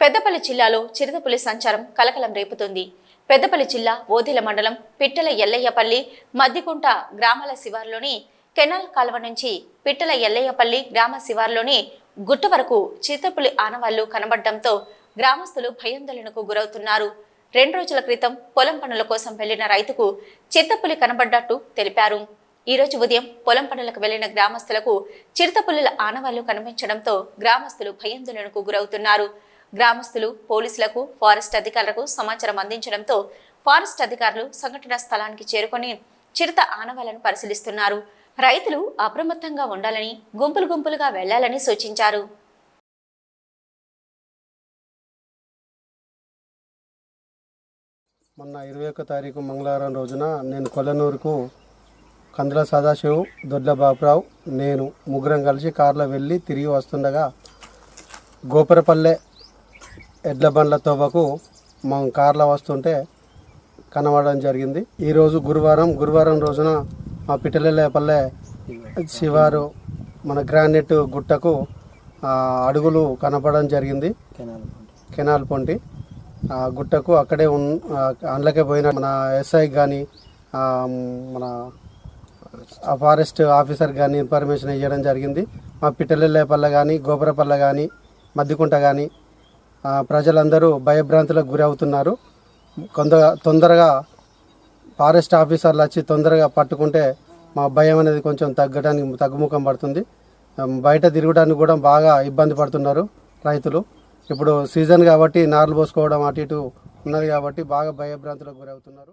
పెద్దపల్లి జిల్లాలో చిరుతపులి సంచారం కలకలం రేపుతుంది. పెద్దపల్లి జిల్లా ఓదిల మండలం పిట్టల ఎల్లయ్యపల్లి మద్దికుంట గ్రామాల శివారులోని కెనాల్ కాలువ నుంచి పిట్టల ఎల్లయ్యపల్లి గ్రామ శివారులోని గుట్ట వరకు చిరుతపులి ఆనవాళ్ళు కనబడడంతో గ్రామస్తులు భయాందోళనకు గురవుతున్నారు. రెండు రోజుల క్రితం పొలం పనుల కోసం వెళ్ళిన రైతుకు చిరుతపులి కనబడ్డట్టు తెలిపారు. ఈ రోజు ఉదయం పొలం పనులకు వెళ్ళిన గ్రామస్తులకు చిరుతపులుల ఆనవాళ్ళు కనిపించడంతో గ్రామస్తులు భయాందోళనకు గురవుతున్నారు. గ్రామస్తులు పోలీసులకు ఫారెస్ట్ అధికారులకు సమాచారం అందించడంతో ఫారెస్ట్ అధికారులు సంఘటనా స్థలానికి చేరుకొని చిరుత ఆనవాలను పరిశీలిస్తున్నారు. రైతులు అప్రమత్తంగా ఉండాలని గుంపులు గుంపులుగా వెళ్ళాలని సూచించారు. మొన్న ఇరవై ఒక్క తారీఖు మంగళవారం రోజున నేను కొల్లనూరుకు కందుల సదాశివ్ దొడ్ల బాబురావు నేను ముగ్గురం కలిసి కారులో వెళ్ళి తిరిగి వస్తుండగా గోపురపల్లె ఎడ్ల బండ్ల తోవకు మనం కార్లో వస్తుంటే కనబడడం జరిగింది. ఈరోజు గురువారం గురువారం రోజున మా పిట్టలపల్లె శివారు మన గ్రానైట్ గుట్టకు అడుగులు కనపడడం జరిగింది. కెనాల్ పొంటి. ఆ గుట్టకు అక్కడే ఉన్ అందులోకే పోయిన మన ఎస్ఐ కానీ మన ఫారెస్ట్ ఆఫీసర్ కానీ ఇన్ఫర్మేషన్ ఇవ్వడం జరిగింది. మా పిట్టలపల్లె కానీ గోపురపల్లె కానీ మద్దికుంట కానీ ప్రజలందరూ భయభ్రాంతులకు గురి అవుతున్నారు కొంత తొందరగా ఫారెస్ట్ ఆఫీసర్లు వచ్చి తొందరగా పట్టుకుంటే మా భయం అనేది కొంచెం తగ్గడానికి తగ్గుముఖం పడుతుంది. బయట తిరగడానికి కూడా బాగా ఇబ్బంది పడుతున్నారు రైతులు. ఇప్పుడు సీజన్ కాబట్టి నార్లు పోసుకోవడం అటు ఇటు ఉన్నది కాబట్టి బాగా భయభ్రాంతులకు గురవుతున్నారు.